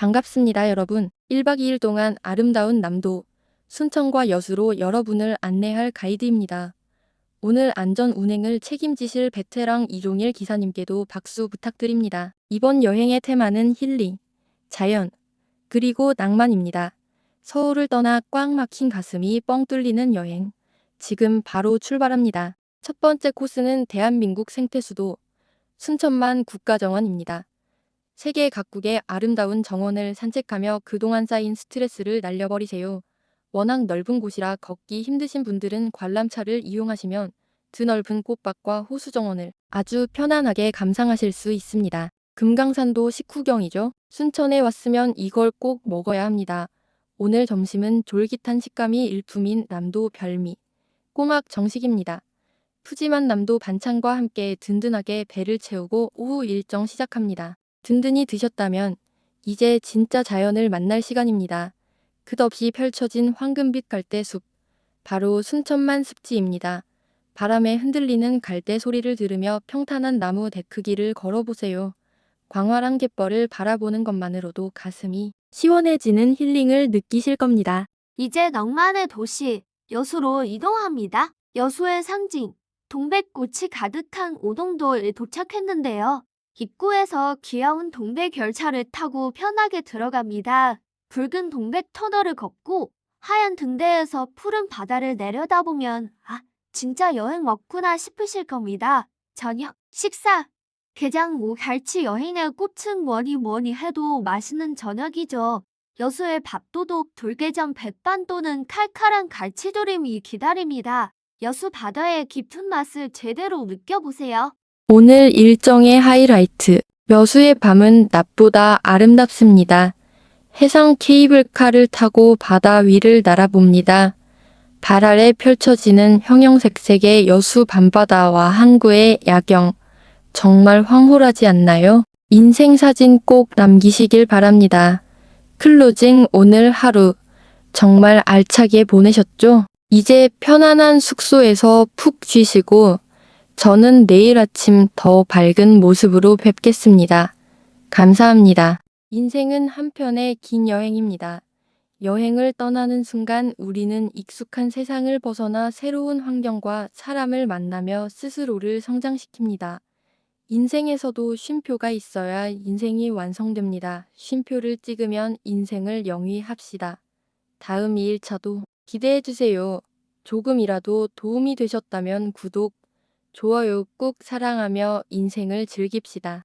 반갑습니다, 여러분. 1박 2일 동안 아름다운 남도, 순천과 여수로 여러분을 안내할 가이드입니다. 오늘 안전 운행을 책임지실 베테랑 이종일 기사님께도 박수 부탁드립니다. 이번 여행의 테마는 힐링, 자연, 그리고 낭만입니다. 서울을 떠나 꽉 막힌 가슴이 뻥 뚫리는 여행. 지금 바로 출발합니다. 첫 번째 코스는 대한민국 생태수도 순천만 국가정원입니다. 세계 각국의 아름다운 정원을 산책하며 그동안 쌓인 스트레스를 날려버리세요. 워낙 넓은 곳이라 걷기 힘드신 분들은 관람차를 이용하시면 드넓은 꽃밭과 호수 정원을 아주 편안하게 감상하실 수 있습니다. 금강산도 식후경이죠. 순천에 왔으면 이걸 꼭 먹어야 합니다. 오늘 점심은 졸깃한 식감이 일품인 남도 별미, 꼬막 정식입니다. 푸짐한 남도 반찬과 함께 든든하게 배를 채우고 오후 일정 시작합니다. 든든히 드셨다면 이제 진짜 자연을 만날 시간입니다. 끝없이 펼쳐진 황금빛 갈대숲, 바로 순천만 습지입니다. 바람에 흔들리는 갈대 소리를 들으며 평탄한 나무 데크길을 걸어보세요. 광활한 갯벌을 바라보는 것만으로도 가슴이 시원해지는 힐링을 느끼실 겁니다. 이제 낭만의 도시 여수로 이동합니다. 여수의 상징 동백꽃이 가득한 오동도에 도착했는데요. 입구에서 귀여운 동백 열차를 타고 편하게 들어갑니다. 붉은 동백 터널을 걷고 하얀 등대에서 푸른 바다를 내려다보면 아 진짜 여행 왔구나 싶으실 겁니다. 저녁 식사 게장 오 갈치 여행의 꽃은 뭐니 뭐니 해도 맛있는 저녁이죠. 여수의 밥도둑 돌게장 백반 또는 칼칼한 갈치조림이 기다립니다. 여수 바다의 깊은 맛을 제대로 느껴보세요. 오늘 일정의 하이라이트. 여수의 밤은 낮보다 아름답습니다. 해상 케이블카를 타고 바다 위를 날아봅니다. 발 아래 펼쳐지는 형형색색의 여수 밤바다와 항구의 야경. 정말 황홀하지 않나요? 인생 사진 꼭 남기시길 바랍니다. 클로징 오늘 하루. 정말 알차게 보내셨죠? 이제 편안한 숙소에서 푹 쉬시고 저는 내일 아침 더 밝은 모습으로 뵙겠습니다. 감사합니다. 인생은 한편의 긴 여행입니다. 여행을 떠나는 순간 우리는 익숙한 세상을 벗어나 새로운 환경과 사람을 만나며 스스로를 성장시킵니다. 인생에서도 쉼표가 있어야 인생이 완성됩니다. 쉼표를 찍으면 인생을 영위합시다. 다음 2일차도 기대해주세요. 조금이라도 도움이 되셨다면 구독, 좋아요 꾹 사랑하며 인생을 즐깁시다.